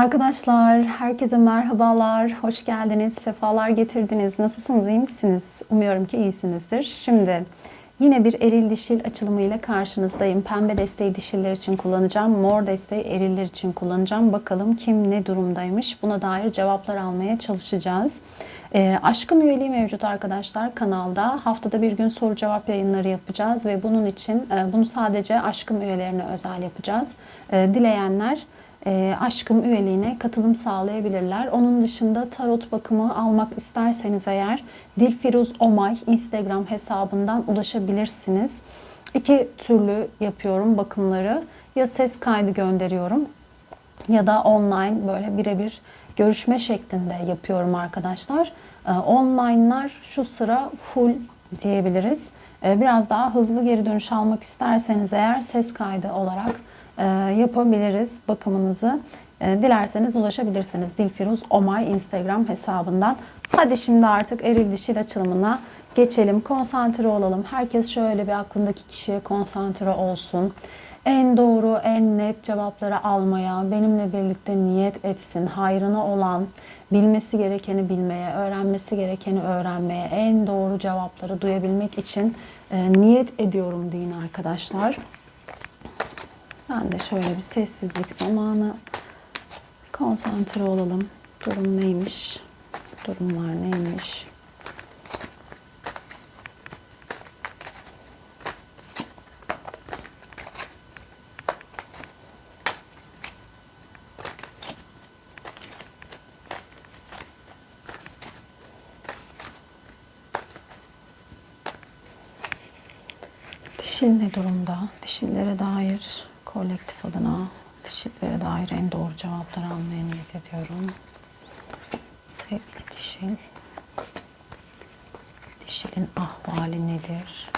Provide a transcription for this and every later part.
Arkadaşlar, herkese merhabalar, hoş geldiniz, sefalar getirdiniz. Nasılsınız, iyi misiniz? Umuyorum ki iyisinizdir. Şimdi yine bir eril dişil açılımıyla karşınızdayım. Pembe desteği dişiller için kullanacağım, mor desteği eriller için kullanacağım. Bakalım kim ne durumdaymış, buna dair cevaplar almaya çalışacağız. E, aşkım üyeliği mevcut arkadaşlar kanalda. Haftada bir gün soru cevap yayınları yapacağız ve bunun için e, bunu sadece aşkım üyelerine özel yapacağız. E, dileyenler e, aşkım üyeliğine katılım sağlayabilirler. Onun dışında tarot bakımı almak isterseniz eğer Dilfiruz Omay Instagram hesabından ulaşabilirsiniz. İki türlü yapıyorum bakımları. Ya ses kaydı gönderiyorum ya da online böyle birebir görüşme şeklinde yapıyorum arkadaşlar. Ee, Online'lar şu sıra full diyebiliriz. Ee, Biraz daha hızlı geri dönüş almak isterseniz eğer ses kaydı olarak e, yapabiliriz bakımınızı. E, Dilerseniz ulaşabilirsiniz Dilfiruz Omay Instagram hesabından. Hadi şimdi artık eril dişil açılımına geçelim. Konsantre olalım. Herkes şöyle bir aklındaki kişiye konsantre olsun en doğru, en net cevapları almaya, benimle birlikte niyet etsin, hayrına olan, bilmesi gerekeni bilmeye, öğrenmesi gerekeni öğrenmeye, en doğru cevapları duyabilmek için e, niyet ediyorum deyin arkadaşlar. Ben de şöyle bir sessizlik zamanı konsantre olalım. Durum neymiş? Durumlar neymiş? Dişil ne durumda? Dişillere dair kolektif adına dişillere dair en doğru cevapları almaya niyet ediyorum. Sevgili dişil. Dişilin ahvali nedir?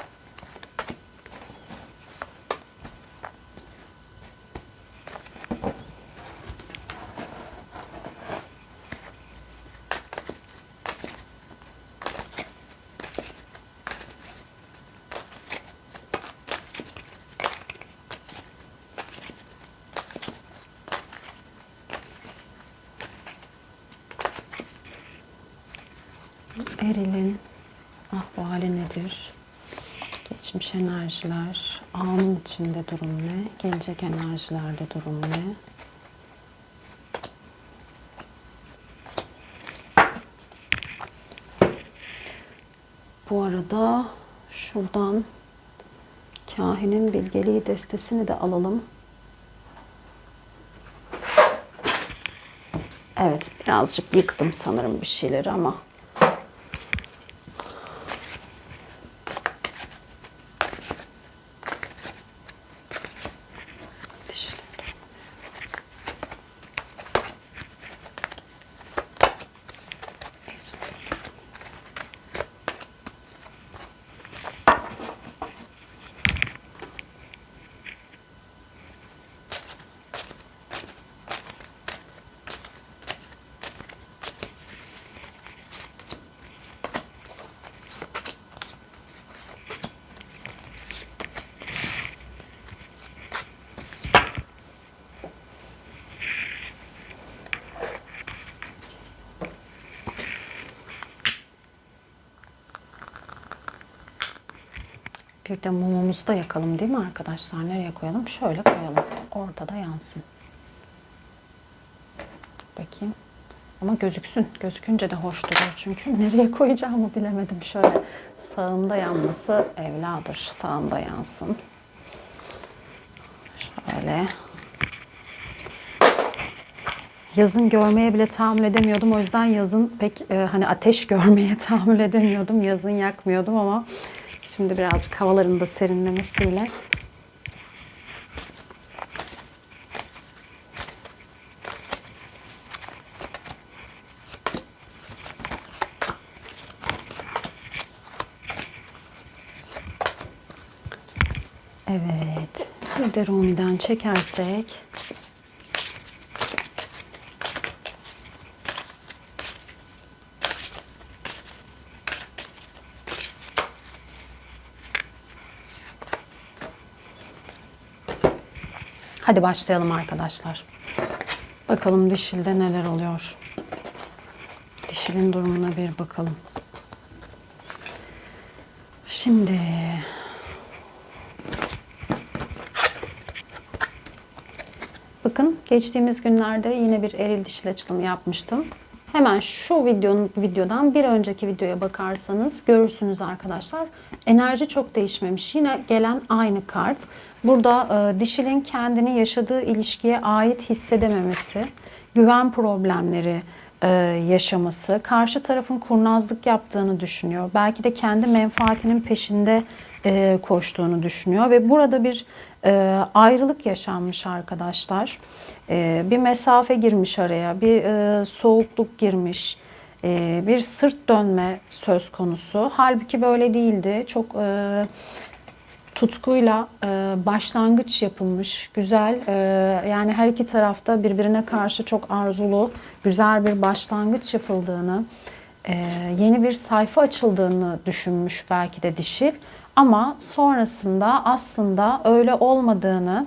Eril'in ahvali nedir? Geçmiş enerjiler, anın içinde durum ne? Gelecek enerjilerde durum ne? Bu arada şuradan kahinin bilgeliği destesini de alalım. Evet, birazcık yıktım sanırım bir şeyleri ama Bir de mumumuzu da yakalım değil mi arkadaşlar? Nereye koyalım? Şöyle koyalım. Ortada yansın. Bakayım. Ama gözüksün. Gözükünce de hoş duruyor çünkü. Nereye koyacağımı bilemedim. Şöyle sağımda yanması evladır. Sağımda yansın. Şöyle. Yazın görmeye bile tahammül edemiyordum. O yüzden yazın pek e, hani ateş görmeye tahammül edemiyordum. Yazın yakmıyordum ama şimdi birazcık havaların da serinlemesiyle Evet. Bir de Rumi'den çekersek Hadi başlayalım arkadaşlar. Bakalım dişilde neler oluyor. Dişilin durumuna bir bakalım. Şimdi Bakın geçtiğimiz günlerde yine bir eril dişil açılımı yapmıştım. Hemen şu videonun videodan bir önceki videoya bakarsanız görürsünüz arkadaşlar. Enerji çok değişmemiş. Yine gelen aynı kart. Burada e, dişilin kendini yaşadığı ilişkiye ait hissedememesi, güven problemleri e, yaşaması, karşı tarafın kurnazlık yaptığını düşünüyor. Belki de kendi menfaatinin peşinde e, koştuğunu düşünüyor ve burada bir e, ayrılık yaşanmış arkadaşlar. Bir mesafe girmiş araya, bir e, soğukluk girmiş, bir sırt dönme söz konusu. Halbuki böyle değildi. Çok tutkuyla e, başlangıç yapılmış, güzel e, yani her iki tarafta birbirine karşı çok arzulu, güzel bir başlangıç yapıldığını, e, yeni bir sayfa açıldığını düşünmüş belki de dişil. Ama sonrasında aslında öyle olmadığını,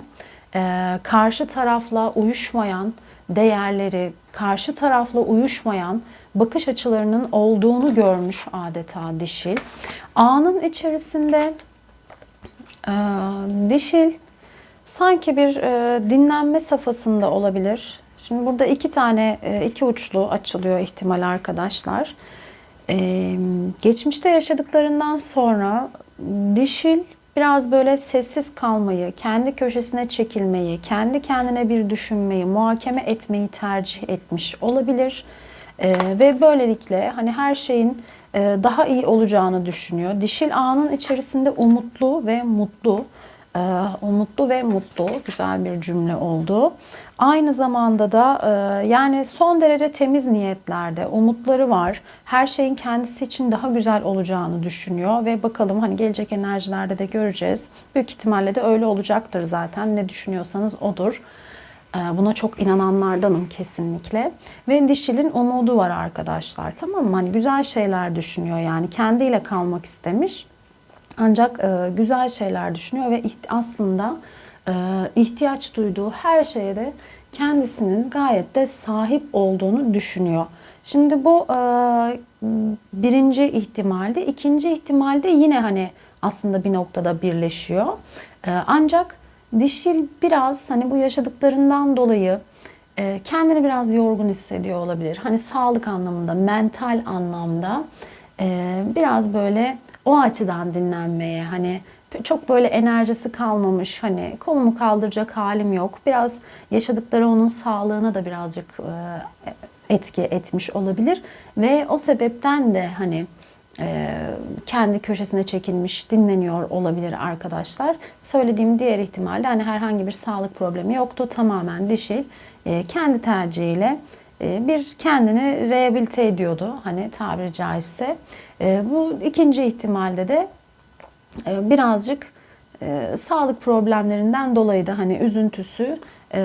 e, karşı tarafla uyuşmayan değerleri, karşı tarafla uyuşmayan bakış açılarının olduğunu görmüş adeta dişil. Anın içerisinde dişil sanki bir e, dinlenme safhasında olabilir. Şimdi burada iki tane e, iki uçlu açılıyor ihtimal arkadaşlar. E, geçmişte yaşadıklarından sonra dişil biraz böyle sessiz kalmayı, kendi köşesine çekilmeyi, kendi kendine bir düşünmeyi, muhakeme etmeyi tercih etmiş olabilir. Ee, ve böylelikle hani her şeyin daha iyi olacağını düşünüyor. Dişil anın içerisinde umutlu ve mutlu. Ee, umutlu ve mutlu güzel bir cümle oldu. Aynı zamanda da e, yani son derece temiz niyetlerde umutları var. Her şeyin kendisi için daha güzel olacağını düşünüyor ve bakalım hani gelecek enerjilerde de göreceğiz. Büyük ihtimalle de öyle olacaktır zaten. Ne düşünüyorsanız odur. Ee, buna çok inananlardanım kesinlikle. Ve dişilin umudu var arkadaşlar. Tamam mı? Hani güzel şeyler düşünüyor yani. Kendiyle kalmak istemiş. Ancak e, güzel şeyler düşünüyor ve aslında e, ihtiyaç duyduğu her şeye de kendisinin gayet de sahip olduğunu düşünüyor. Şimdi bu e, birinci ihtimalde, ikinci ihtimalde yine hani aslında bir noktada birleşiyor. Ancak dişil biraz hani bu yaşadıklarından dolayı e, kendini biraz yorgun hissediyor olabilir. Hani sağlık anlamında, mental anlamda e, biraz böyle o açıdan dinlenmeye hani çok böyle enerjisi kalmamış hani kolumu kaldıracak halim yok. Biraz yaşadıkları onun sağlığına da birazcık e, etki etmiş olabilir ve o sebepten de hani kendi köşesine çekilmiş dinleniyor olabilir arkadaşlar. Söylediğim diğer ihtimalde hani herhangi bir sağlık problemi yoktu. Tamamen dişil e, kendi tercihiyle bir kendini rehabilite ediyordu hani tabiri caizse. Bu ikinci ihtimalde de ee, birazcık e, sağlık problemlerinden dolayı da hani üzüntüsü e,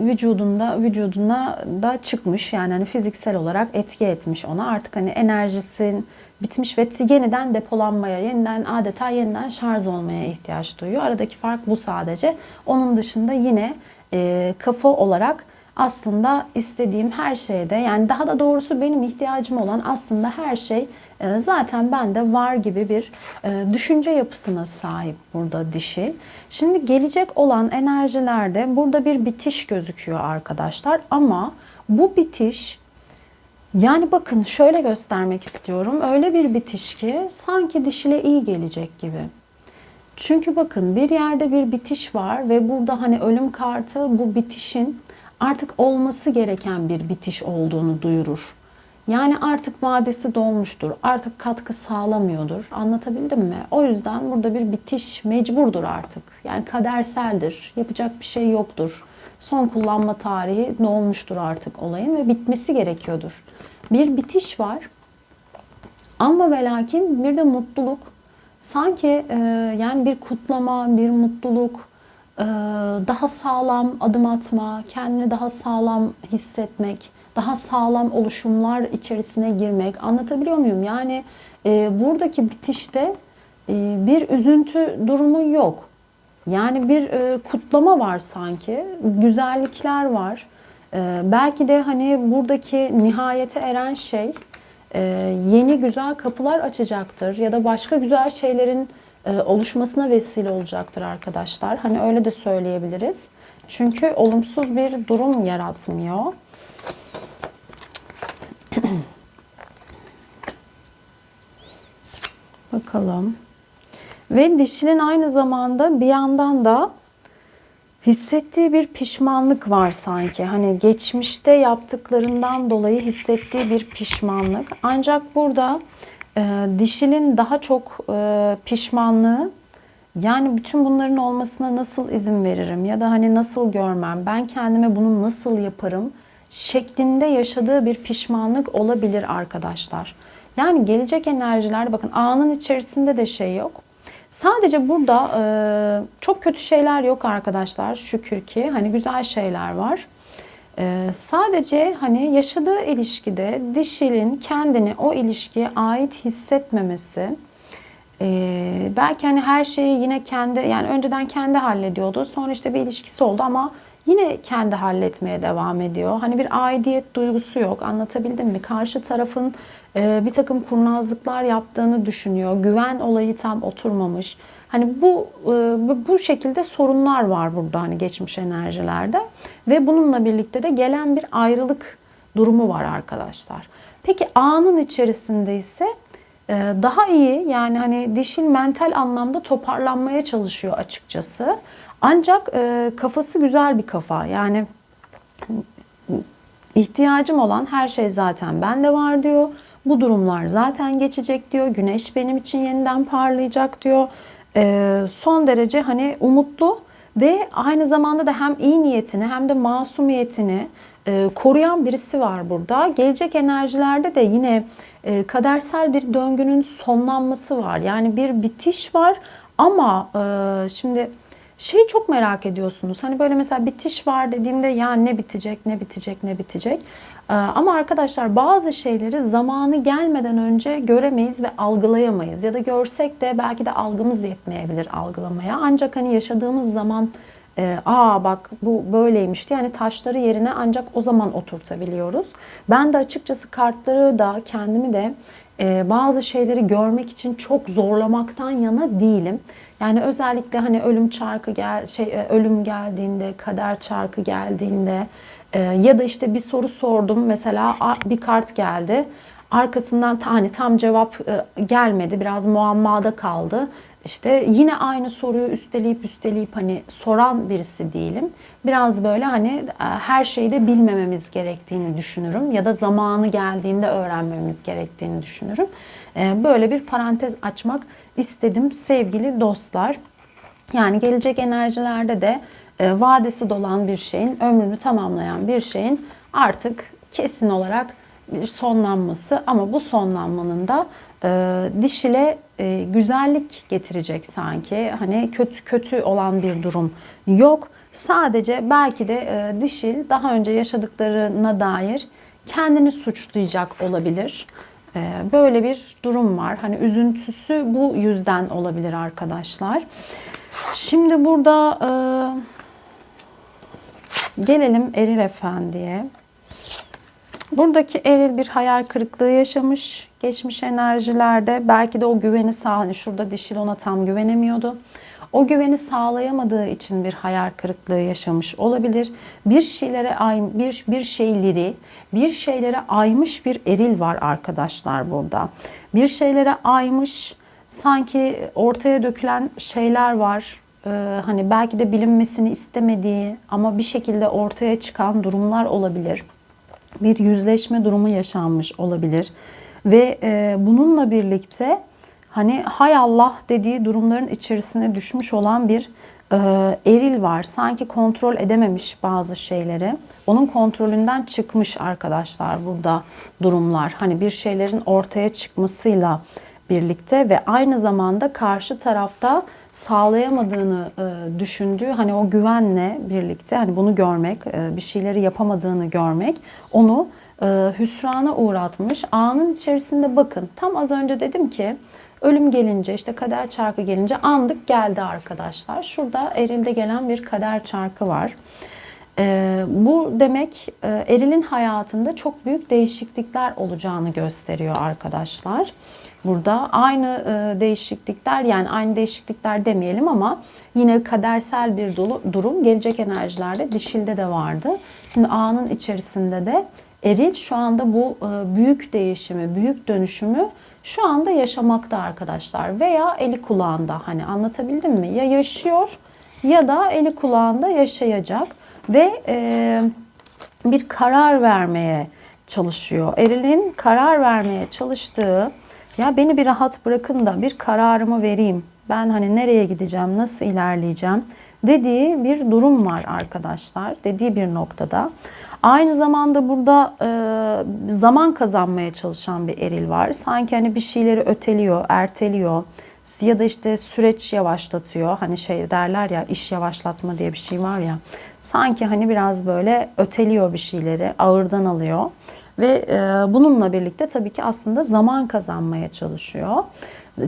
vücudunda vücuduna da çıkmış. Yani hani fiziksel olarak etki etmiş ona. Artık hani enerjisin bitmiş ve yeniden depolanmaya yeniden adeta yeniden şarj olmaya ihtiyaç duyuyor. Aradaki fark bu sadece. Onun dışında yine e, kafa olarak aslında istediğim her şeyde yani daha da doğrusu benim ihtiyacım olan aslında her şey e, zaten bende var gibi bir e, düşünce yapısına sahip burada dişil. Şimdi gelecek olan enerjilerde burada bir bitiş gözüküyor arkadaşlar ama bu bitiş yani bakın şöyle göstermek istiyorum. Öyle bir bitiş ki sanki dişile iyi gelecek gibi. Çünkü bakın bir yerde bir bitiş var ve burada hani ölüm kartı bu bitişin artık olması gereken bir bitiş olduğunu duyurur. Yani artık vadesi dolmuştur. Artık katkı sağlamıyordur. Anlatabildim mi? O yüzden burada bir bitiş mecburdur artık. Yani kaderseldir. Yapacak bir şey yoktur. Son kullanma tarihi dolmuştur artık olayın ve bitmesi gerekiyordur. Bir bitiş var. Ama ve lakin bir de mutluluk. Sanki e, yani bir kutlama, bir mutluluk, e, daha sağlam adım atma, kendini daha sağlam hissetmek, daha sağlam oluşumlar içerisine girmek. Anlatabiliyor muyum? Yani e, buradaki bitişte e, bir üzüntü durumu yok. Yani bir e, kutlama var sanki. Güzellikler var. Ee, belki de hani buradaki nihayete eren şey e, yeni güzel kapılar açacaktır ya da başka güzel şeylerin e, oluşmasına vesile olacaktır arkadaşlar. Hani öyle de söyleyebiliriz. Çünkü olumsuz bir durum yaratmıyor. Bakalım. Ve dişinin aynı zamanda bir yandan da hissettiği bir pişmanlık var sanki. Hani geçmişte yaptıklarından dolayı hissettiği bir pişmanlık. Ancak burada e, dişinin daha çok e, pişmanlığı yani bütün bunların olmasına nasıl izin veririm ya da hani nasıl görmem, ben kendime bunu nasıl yaparım şeklinde yaşadığı bir pişmanlık olabilir arkadaşlar. Yani gelecek enerjilerde bakın anın içerisinde de şey yok. Sadece burada e, çok kötü şeyler yok arkadaşlar şükür ki. Hani güzel şeyler var. E, sadece hani yaşadığı ilişkide dişilin kendini o ilişkiye ait hissetmemesi, ee, belki hani her şeyi yine kendi yani önceden kendi hallediyordu. Sonra işte bir ilişkisi oldu ama yine kendi halletmeye devam ediyor. Hani bir aidiyet duygusu yok. Anlatabildim mi? Karşı tarafın bir takım kurnazlıklar yaptığını düşünüyor. Güven olayı tam oturmamış. Hani bu e, bu şekilde sorunlar var burada hani geçmiş enerjilerde ve bununla birlikte de gelen bir ayrılık durumu var arkadaşlar. Peki anın içerisinde ise ee, daha iyi yani hani dişil mental anlamda toparlanmaya çalışıyor açıkçası. Ancak e, kafası güzel bir kafa. Yani ihtiyacım olan her şey zaten bende var diyor. Bu durumlar zaten geçecek diyor. Güneş benim için yeniden parlayacak diyor. Ee, son derece hani umutlu ve aynı zamanda da hem iyi niyetini hem de masumiyetini e, koruyan birisi var burada. Gelecek enerjilerde de yine e, kadersel bir döngünün sonlanması var. Yani bir bitiş var ama e, şimdi şeyi çok merak ediyorsunuz. Hani böyle mesela bitiş var dediğimde ya ne bitecek, ne bitecek, ne bitecek. E, ama arkadaşlar bazı şeyleri zamanı gelmeden önce göremeyiz ve algılayamayız. Ya da görsek de belki de algımız yetmeyebilir algılamaya. Ancak hani yaşadığımız zaman e, aa bak bu böyleymişti. Yani taşları yerine ancak o zaman oturtabiliyoruz. Ben de açıkçası kartları da kendimi de e, bazı şeyleri görmek için çok zorlamaktan yana değilim. Yani özellikle hani ölüm çarkı gel şey e, ölüm geldiğinde, kader çarkı geldiğinde e, ya da işte bir soru sordum mesela bir kart geldi. Arkasından hani tam cevap e, gelmedi. Biraz muammada kaldı. İşte yine aynı soruyu üsteleyip üsteleyip hani soran birisi değilim. Biraz böyle hani e, her şeyi de bilmememiz gerektiğini düşünürüm ya da zamanı geldiğinde öğrenmemiz gerektiğini düşünürüm. E, böyle bir parantez açmak istedim sevgili dostlar. Yani gelecek enerjilerde de e, vadesi dolan bir şeyin, ömrünü tamamlayan bir şeyin artık kesin olarak bir sonlanması ama bu sonlanmanın da e, dişile e, güzellik getirecek sanki. Hani kötü kötü olan bir durum yok. Sadece belki de e, dişil daha önce yaşadıklarına dair kendini suçlayacak olabilir. E, böyle bir durum var. Hani üzüntüsü bu yüzden olabilir arkadaşlar. Şimdi burada e, gelelim Eril Efendi'ye. Buradaki eril bir hayal kırıklığı yaşamış geçmiş enerjilerde. Belki de o güveni sağ, hani şurada dişil ona tam güvenemiyordu. O güveni sağlayamadığı için bir hayal kırıklığı yaşamış olabilir. Bir şeylere ay, bir bir şeyleri, bir şeylere aymış bir eril var arkadaşlar burada. Bir şeylere aymış sanki ortaya dökülen şeyler var. Ee, hani belki de bilinmesini istemediği ama bir şekilde ortaya çıkan durumlar olabilir bir yüzleşme durumu yaşanmış olabilir. Ve e, bununla birlikte hani hay Allah dediği durumların içerisine düşmüş olan bir e, eril var. Sanki kontrol edememiş bazı şeyleri. Onun kontrolünden çıkmış arkadaşlar burada durumlar. Hani bir şeylerin ortaya çıkmasıyla birlikte ve aynı zamanda karşı tarafta sağlayamadığını e, düşündüğü hani o güvenle birlikte hani bunu görmek, e, bir şeyleri yapamadığını görmek onu e, hüsrana uğratmış. Anın içerisinde bakın tam az önce dedim ki ölüm gelince işte kader çarkı gelince andık geldi arkadaşlar. Şurada erilde gelen bir kader çarkı var. Ee, bu demek e, erilin hayatında çok büyük değişiklikler olacağını gösteriyor arkadaşlar. Burada aynı e, değişiklikler yani aynı değişiklikler demeyelim ama yine kadersel bir dolu- durum gelecek enerjilerde dişilde de vardı. Şimdi anın içerisinde de eril şu anda bu e, büyük değişimi, büyük dönüşümü şu anda yaşamakta arkadaşlar veya eli kulağında hani anlatabildim mi? Ya yaşıyor ya da eli kulağında yaşayacak ve e, bir karar vermeye çalışıyor. Eril'in karar vermeye çalıştığı ya beni bir rahat bırakın da bir kararımı vereyim. Ben hani nereye gideceğim, nasıl ilerleyeceğim dediği bir durum var arkadaşlar. Dediği bir noktada. Aynı zamanda burada e, zaman kazanmaya çalışan bir eril var. Sanki hani bir şeyleri öteliyor, erteliyor ya da işte süreç yavaşlatıyor. Hani şey derler ya iş yavaşlatma diye bir şey var ya. Sanki hani biraz böyle öteliyor bir şeyleri, ağırdan alıyor. Ve e, bununla birlikte tabii ki aslında zaman kazanmaya çalışıyor.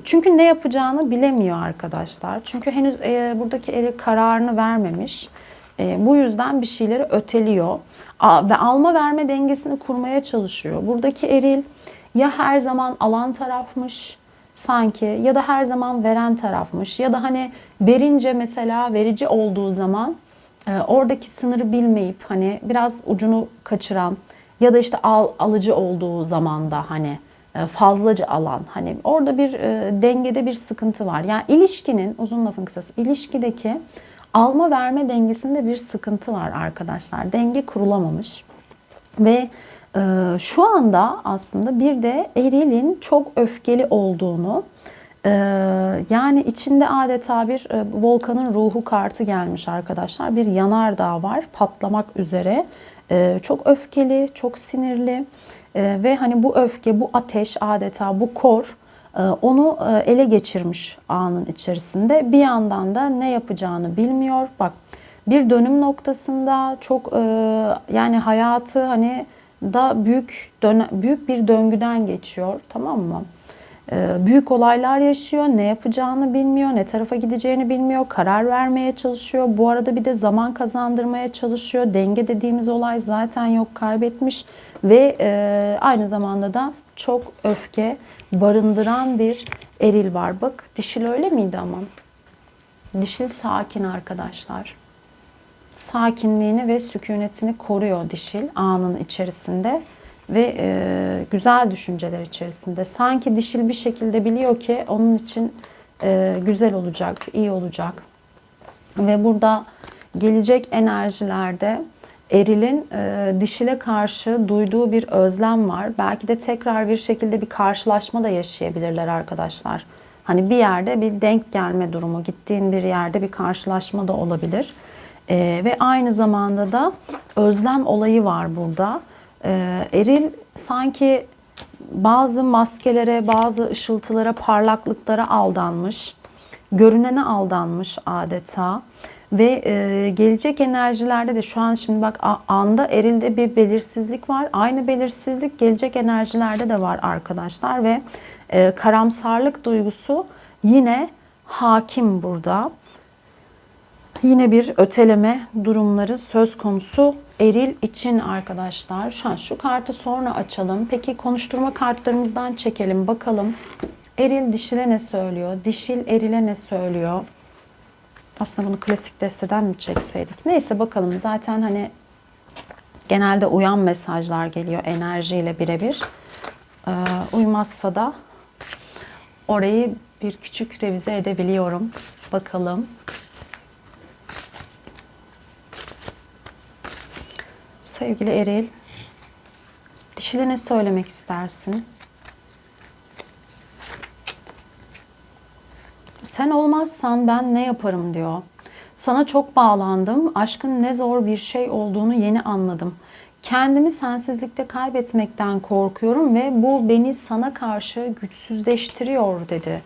Çünkü ne yapacağını bilemiyor arkadaşlar. Çünkü henüz e, buradaki eri kararını vermemiş. E, bu yüzden bir şeyleri öteliyor. Ve alma verme dengesini kurmaya çalışıyor. Buradaki eril ya her zaman alan tarafmış sanki ya da her zaman veren tarafmış ya da hani verince mesela verici olduğu zaman e, oradaki sınırı bilmeyip hani biraz ucunu kaçıran ya da işte al, alıcı olduğu zamanda hani e, fazlaca alan hani orada bir dengede bir sıkıntı var. Yani ilişkinin uzun lafın kısası ilişkideki alma verme dengesinde bir sıkıntı var arkadaşlar. Denge kurulamamış. Ve e, şu anda aslında bir de erilin çok öfkeli olduğunu e, yani içinde adeta bir e, volkanın ruhu kartı gelmiş arkadaşlar. Bir yanardağ var patlamak üzere. E, çok öfkeli, çok sinirli e, ve hani bu öfke, bu ateş adeta bu kor onu e, ele geçirmiş anın içerisinde. Bir yandan da ne yapacağını bilmiyor. Bak bir dönüm noktasında çok e, yani hayatı hani da büyük büyük bir döngüden geçiyor tamam mı? E, büyük olaylar yaşıyor, ne yapacağını bilmiyor, ne tarafa gideceğini bilmiyor, karar vermeye çalışıyor. Bu arada bir de zaman kazandırmaya çalışıyor. Denge dediğimiz olay zaten yok, kaybetmiş ve e, aynı zamanda da çok öfke barındıran bir eril var. Bak dişil öyle miydi ama? Dişil sakin arkadaşlar sakinliğini ve sükunetini koruyor dişil anın içerisinde ve e, güzel düşünceler içerisinde. Sanki dişil bir şekilde biliyor ki onun için e, güzel olacak, iyi olacak. Ve burada gelecek enerjilerde erilin e, dişile karşı duyduğu bir özlem var. Belki de tekrar bir şekilde bir karşılaşma da yaşayabilirler arkadaşlar. Hani bir yerde bir denk gelme durumu, gittiğin bir yerde bir karşılaşma da olabilir. Ee, ve aynı zamanda da özlem olayı var burada. Ee, eril sanki bazı maskelere, bazı ışıltılara, parlaklıklara aldanmış. Görünene aldanmış adeta. Ve e, gelecek enerjilerde de şu an şimdi bak anda erilde bir belirsizlik var. Aynı belirsizlik gelecek enerjilerde de var arkadaşlar. Ve e, karamsarlık duygusu yine hakim burada. Yine bir öteleme durumları söz konusu eril için arkadaşlar. Şu an şu kartı sonra açalım. Peki konuşturma kartlarımızdan çekelim bakalım. Eril dişile ne söylüyor? Dişil erile ne söylüyor? Aslında bunu klasik desteden mi çekseydik? Neyse bakalım. Zaten hani genelde uyan mesajlar geliyor enerjiyle birebir. Ee, uymazsa da orayı bir küçük revize edebiliyorum. Bakalım. Sevgili Eril, dişile ne söylemek istersin? Sen olmazsan ben ne yaparım diyor. Sana çok bağlandım. Aşkın ne zor bir şey olduğunu yeni anladım. Kendimi sensizlikte kaybetmekten korkuyorum ve bu beni sana karşı güçsüzleştiriyor dedi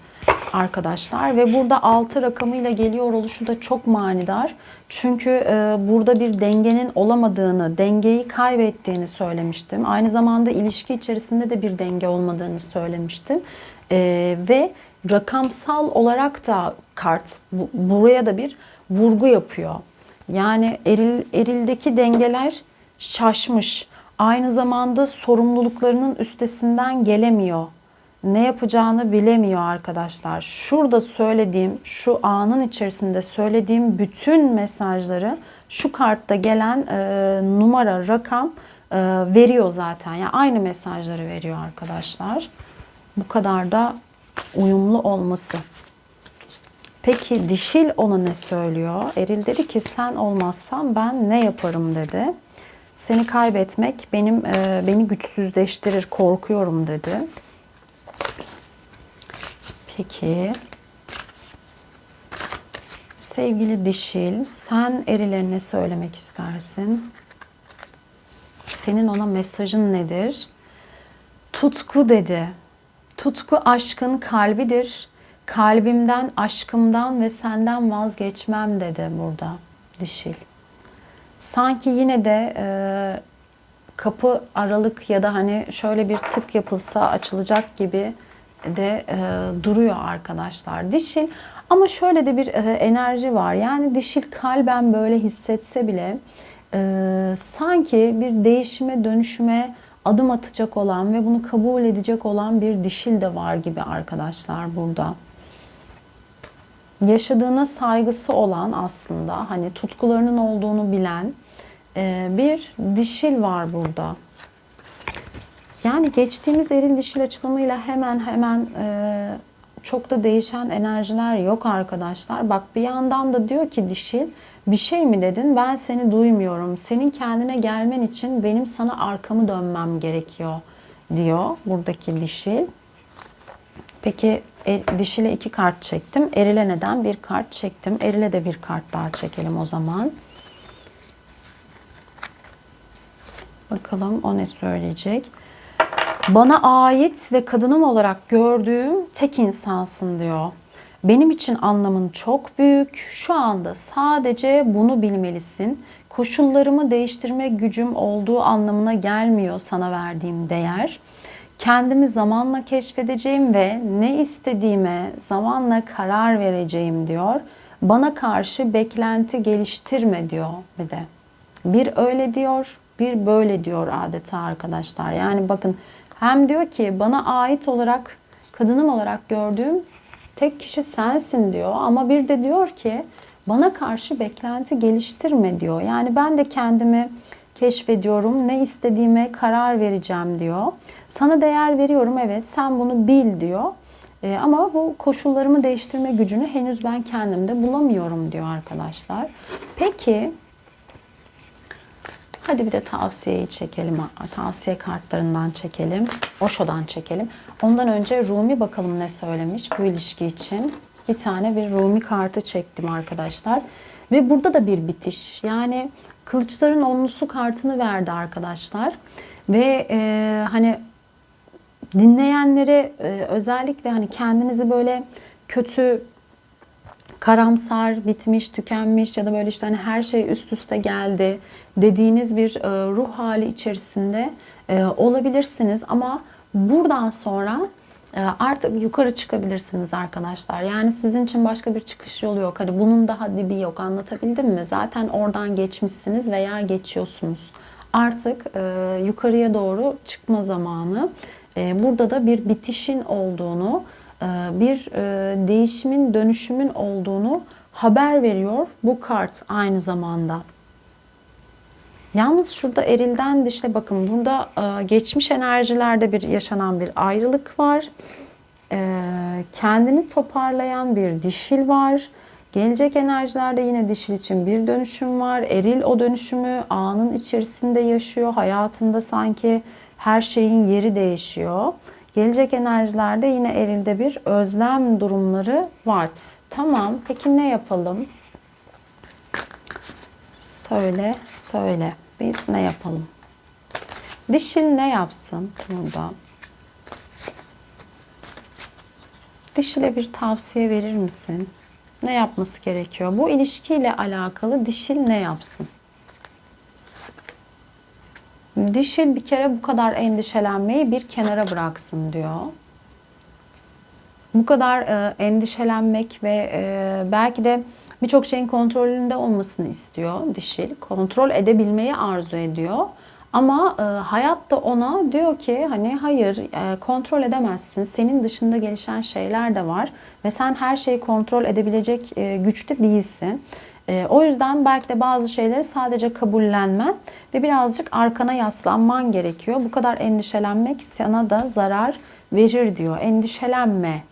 arkadaşlar ve burada 6 rakamıyla geliyor oluşu da çok manidar. Çünkü e, burada bir dengenin olamadığını, dengeyi kaybettiğini söylemiştim. Aynı zamanda ilişki içerisinde de bir denge olmadığını söylemiştim. E, ve rakamsal olarak da kart bu, buraya da bir vurgu yapıyor. Yani eril, erildeki dengeler şaşmış. Aynı zamanda sorumluluklarının üstesinden gelemiyor. Ne yapacağını bilemiyor arkadaşlar. Şurada söylediğim, şu anın içerisinde söylediğim bütün mesajları şu kartta gelen e, numara, rakam e, veriyor zaten. Yani aynı mesajları veriyor arkadaşlar. Bu kadar da uyumlu olması. Peki dişil ona ne söylüyor? Eril dedi ki sen olmazsan ben ne yaparım dedi. Seni kaybetmek benim e, beni güçsüzleştirir, korkuyorum dedi. Peki. Sevgili dişil, sen erile ne söylemek istersin? Senin ona mesajın nedir? Tutku dedi. Tutku aşkın kalbidir. Kalbimden, aşkımdan ve senden vazgeçmem dedi burada dişil. Sanki yine de e, kapı aralık ya da hani şöyle bir tık yapılsa açılacak gibi de e, duruyor arkadaşlar. Dişil ama şöyle de bir e, enerji var. Yani dişil kalben böyle hissetse bile e, sanki bir değişime, dönüşüme adım atacak olan ve bunu kabul edecek olan bir dişil de var gibi arkadaşlar burada. Yaşadığına saygısı olan aslında hani tutkularının olduğunu bilen e, bir dişil var burada. Yani geçtiğimiz eril dişil açılımıyla hemen hemen e, çok da değişen enerjiler yok arkadaşlar. Bak bir yandan da diyor ki dişil bir şey mi dedin ben seni duymuyorum. Senin kendine gelmen için benim sana arkamı dönmem gerekiyor diyor buradaki dişil. Peki e, dişile iki kart çektim. Erile neden bir kart çektim? Erile de bir kart daha çekelim o zaman. Bakalım o ne söyleyecek. Bana ait ve kadınım olarak gördüğüm tek insansın diyor. Benim için anlamın çok büyük. Şu anda sadece bunu bilmelisin. Koşullarımı değiştirme gücüm olduğu anlamına gelmiyor sana verdiğim değer. Kendimi zamanla keşfedeceğim ve ne istediğime zamanla karar vereceğim diyor. Bana karşı beklenti geliştirme diyor bir de. Bir öyle diyor, bir böyle diyor adeta arkadaşlar. Yani bakın hem diyor ki bana ait olarak, kadınım olarak gördüğüm tek kişi sensin diyor. Ama bir de diyor ki bana karşı beklenti geliştirme diyor. Yani ben de kendimi keşfediyorum. Ne istediğime karar vereceğim diyor. Sana değer veriyorum evet sen bunu bil diyor. Ee, ama bu koşullarımı değiştirme gücünü henüz ben kendimde bulamıyorum diyor arkadaşlar. Peki Hadi bir de tavsiyeyi çekelim. Tavsiye kartlarından çekelim. Osho'dan çekelim. Ondan önce Rumi bakalım ne söylemiş bu ilişki için. Bir tane bir Rumi kartı çektim arkadaşlar. Ve burada da bir bitiş. Yani kılıçların onlusu kartını verdi arkadaşlar. Ve e, hani dinleyenlere e, özellikle hani kendinizi böyle kötü karamsar, bitmiş, tükenmiş ya da böyle işte hani her şey üst üste geldi dediğiniz bir e, ruh hali içerisinde e, olabilirsiniz ama buradan sonra e, artık yukarı çıkabilirsiniz arkadaşlar. Yani sizin için başka bir çıkış yolu yok. Hani bunun daha dibi yok. Anlatabildim mi? Zaten oradan geçmişsiniz veya geçiyorsunuz. Artık yukarıya doğru çıkma zamanı. burada da bir bitişin olduğunu, bir değişimin, dönüşümün olduğunu haber veriyor bu kart aynı zamanda. Yalnız şurada erilden dişle bakın burada e, geçmiş enerjilerde bir yaşanan bir ayrılık var. E, kendini toparlayan bir dişil var. Gelecek enerjilerde yine dişil için bir dönüşüm var. Eril o dönüşümü anın içerisinde yaşıyor. Hayatında sanki her şeyin yeri değişiyor. Gelecek enerjilerde yine erilde bir özlem durumları var. Tamam peki ne yapalım? Söyle, söyle. Biz ne yapalım? Dişil ne yapsın burada? Dişile bir tavsiye verir misin? Ne yapması gerekiyor? Bu ilişkiyle alakalı dişil ne yapsın? Dişil bir kere bu kadar endişelenmeyi bir kenara bıraksın diyor. Bu kadar e, endişelenmek ve e, belki de Birçok şeyin kontrolünde olmasını istiyor dişil. Kontrol edebilmeyi arzu ediyor. Ama e, hayat da ona diyor ki hani hayır e, kontrol edemezsin. Senin dışında gelişen şeyler de var ve sen her şeyi kontrol edebilecek e, güçte değilsin. E, o yüzden belki de bazı şeyleri sadece kabullenmen ve birazcık arkana yaslanman gerekiyor. Bu kadar endişelenmek sana da zarar verir diyor. Endişelenme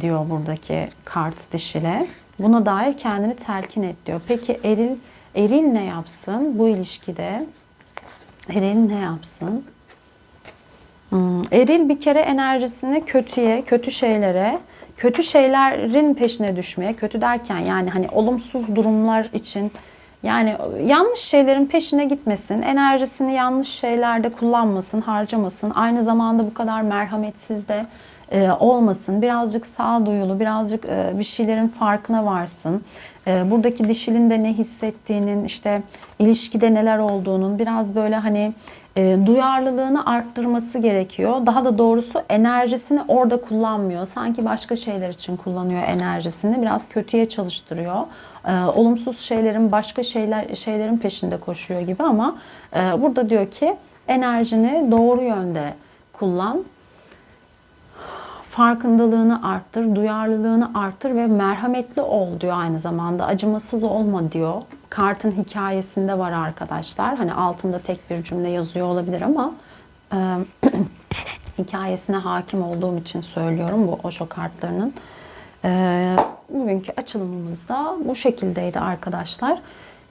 diyor buradaki kart dişile. Buna dair kendini telkin et diyor. Peki eril eril ne yapsın bu ilişkide? Eril ne yapsın? Hmm, Eril bir kere enerjisini kötüye, kötü şeylere, kötü şeylerin peşine düşmeye, kötü derken yani hani olumsuz durumlar için yani yanlış şeylerin peşine gitmesin, enerjisini yanlış şeylerde kullanmasın, harcamasın. Aynı zamanda bu kadar merhametsiz de e, olmasın. Birazcık sağduyulu, birazcık e, bir şeylerin farkına varsın. E, buradaki dişilin de ne hissettiğinin, işte ilişkide neler olduğunun biraz böyle hani e, duyarlılığını arttırması gerekiyor. Daha da doğrusu enerjisini orada kullanmıyor. Sanki başka şeyler için kullanıyor enerjisini. Biraz kötüye çalıştırıyor. E, olumsuz şeylerin başka şeyler şeylerin peşinde koşuyor gibi ama e, burada diyor ki enerjini doğru yönde kullan farkındalığını arttır, duyarlılığını arttır ve merhametli ol diyor aynı zamanda. Acımasız olma diyor. Kartın hikayesinde var arkadaşlar. Hani altında tek bir cümle yazıyor olabilir ama e, hikayesine hakim olduğum için söylüyorum bu Osho kartlarının. E, bugünkü açılımımız da bu şekildeydi arkadaşlar.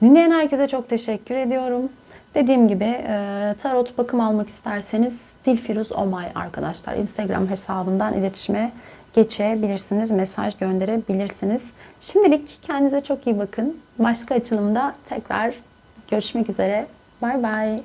Dinleyen herkese çok teşekkür ediyorum. Dediğim gibi e, tarot bakım almak isterseniz Dilfiruz Omay arkadaşlar. Instagram hesabından iletişime geçebilirsiniz. Mesaj gönderebilirsiniz. Şimdilik kendinize çok iyi bakın. Başka açılımda tekrar görüşmek üzere. Bay bay.